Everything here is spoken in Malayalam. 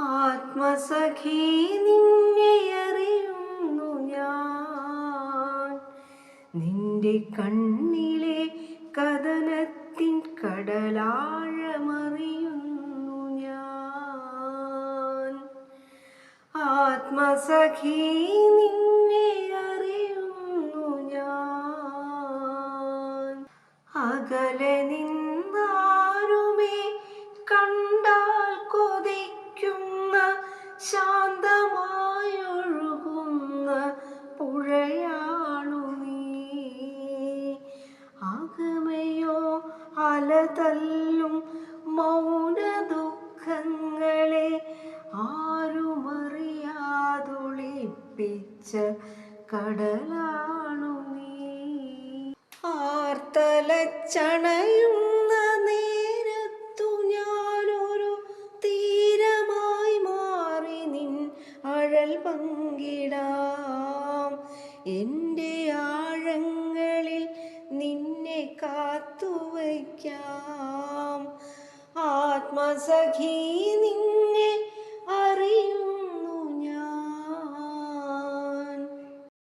ആത്മസഖി നിന്നെ അറിയുന്നു ഞാൻ. നിന്റെ കണ്ണിലെ കഥനത്തിൻ കടലാഴമറിയുന്നു ഞാൻ. ആത്മസഖി നിന്നെ അറിയുന്നു ഞാൻ. അകലെ നിന്നാരുമേ കണ്ടാൽ അലതല്ലും മൗന ദുഃഖങ്ങളെ ആരുമറിയാതൊളിപ്പിച്ച കടലാണു നീ. ആർത്തലച്ചണയുന്ന നേരത്തു ഞാനൊരു തീരമായി മാറി നിൻ അഴൽ പങ്കിടാം. എന്റെ ആഴങ്ങളിൽ നിന്നെ കാത്തുവയ്ക്കാം ആത്മസഖി